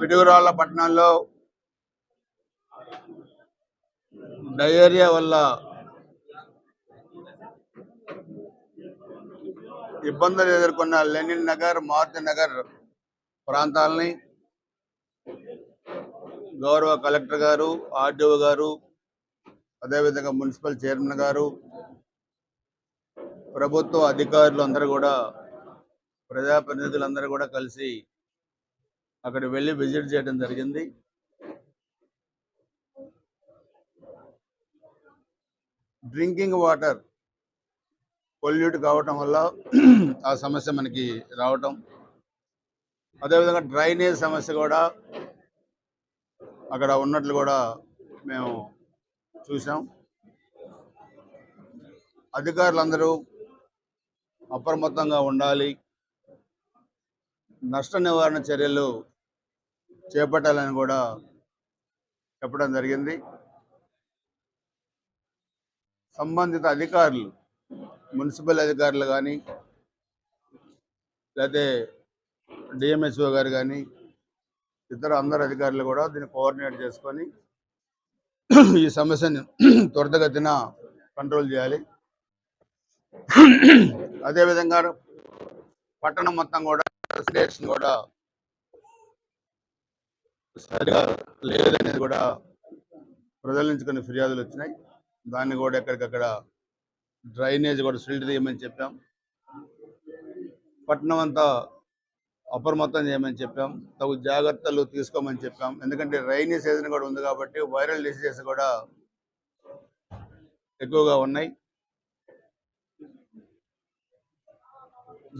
జరుగుతుంది పిడుగురాళ్ళ పట్టణంలో డయేరియా వల్ల ఇబ్బందులు ఎదుర్కొన్న లెనిన్ నగర్ మారుతి నగర్ ప్రాంతాలని గౌరవ కలెక్టర్ గారు ఆర్డీఓ గారు అదేవిధంగా మున్సిపల్ చైర్మన్ గారు ప్రభుత్వ అధికారులు అందరూ కూడా ప్రజాప్రతినిధులందరూ కూడా కలిసి అక్కడ వెళ్ళి విజిట్ చేయడం జరిగింది. డ్రింకింగ్ వాటర్ పొల్యూట్ కావటం వల్ల ఆ సమస్య మనకి రావటం. అదేవిధంగా డ్రైనేజ్ సమస్య కూడా అక్కడ ఉన్నట్లు కూడా మేము చూసాం అధికారులందరూ అప్రమత్తంగా ఉండాలి. నష్ట నివారణ చర్యలు చేపట్టాలని కూడా చెప్పడం జరిగింది. సంబంధిత అధికారులు మున్సిపల్ అధికారులు కానీ లేకపోతే డిఎంహెచ్ఓ గారు కానీ ఇతర అందరు అధికారులు కూడా దీన్ని కోఆర్డినేట్ చేసుకొని ఈ సమస్యని త్వరితగతిన కంట్రోల్ చేయాలి. అదేవిధంగా పట్టణం మొత్తం కూడా స్టేషన్ కూడా సరిగా లేదనేది కూడా ప్రజల నుంచి కొన్ని ఫిర్యాదులు వచ్చినాయి. దాన్ని కూడా ఎక్కడికక్కడ డ్రైనేజ్ కూడా సిల్ట్ తీయమని చెప్పాం. పట్టణం అంతా అప్రమత్తం చేయమని చెప్పాం. తగు జాగ్రత్తలు తీసుకోమని చెప్పాం. ఎందుకంటే రైనీ సీజన్ కూడా ఉంది కాబట్టి వైరల్ డిసీజెస్ కూడా ఎక్కువగా ఉన్నాయి.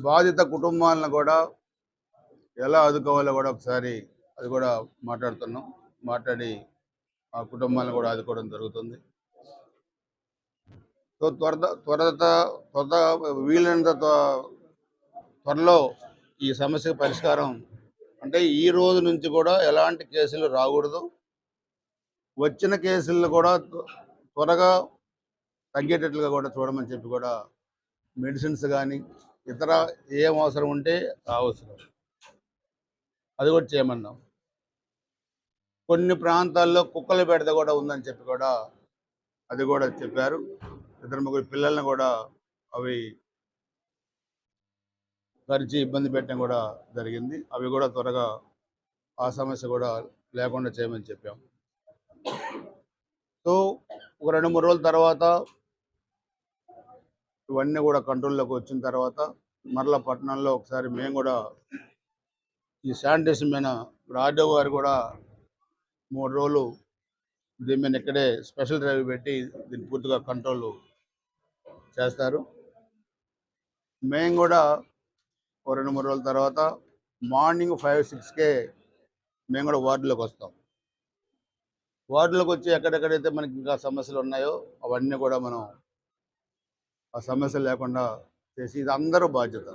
బాధిత కుటుంబాలను కూడా ఎలా ఆదుకోవాలో కూడా ఒకసారి అది కూడా మాట్లాడుతున్నాం. మాట్లాడి ఆ కుటుంబాలను కూడా ఆదుకోవడం జరుగుతుంది. సో త్వరత త్వరత త్వరత వీలైనంత త్వరలో ఈ సమస్యకు పరిష్కారం అంటే ఈ రోజు నుంచి కూడా ఎలాంటి కేసులు రాకూడదు. వచ్చిన కేసులను కూడా త్వ- త్వరగా తగ్గేటట్లుగా కూడా చూడమని చెప్పి కూడా మెడిసిన్స్ కానీ ఇతర ఏం అవసరం ఉంటే అవసరం అది కూడా చేయమన్నాం. కొన్ని ప్రాంతాల్లో కుక్కల బెడద కూడా ఉందని చెప్పి కూడా అది కూడా చెప్పారు. ఇద్దరు ముగ్గురు పిల్లల్ని కూడా అవి కరిచి ఇబ్బంది పెట్టడం కూడా జరిగింది. అవి కూడా త్వరగా ఆ సమస్య కూడా లేకుండా చేయమని చెప్పాం. సో ఒక రెండు మూడు రోజుల తర్వాత ఇవన్నీ కూడా కంట్రోల్లోకి వచ్చిన తర్వాత మరలా పట్టణంలో ఒకసారి మేము కూడా ఈ శానిటేషన్ మీద ఇప్పుడు ఆర్డీఓ గారు కూడా మూడు రోజులు దీని మీద ఇక్కడే స్పెషల్ డ్రైవ్ పెట్టి దీన్ని పూర్తిగా కంట్రోల్ చేస్తారు. మేము కూడా ఓ రెండు మూడు రోజుల తర్వాత మార్నింగ్ ఫైవ్ సిక్స్కే మేము కూడా వార్డులోకి వస్తాం. వార్డులోకి వచ్చి ఎక్కడెక్కడైతే మనకి ఇంకా సమస్యలు ఉన్నాయో అవన్నీ కూడా మనం ఆ సమస్యలు లేకుండా చేసి ఇది అందరూ బాధ్యత.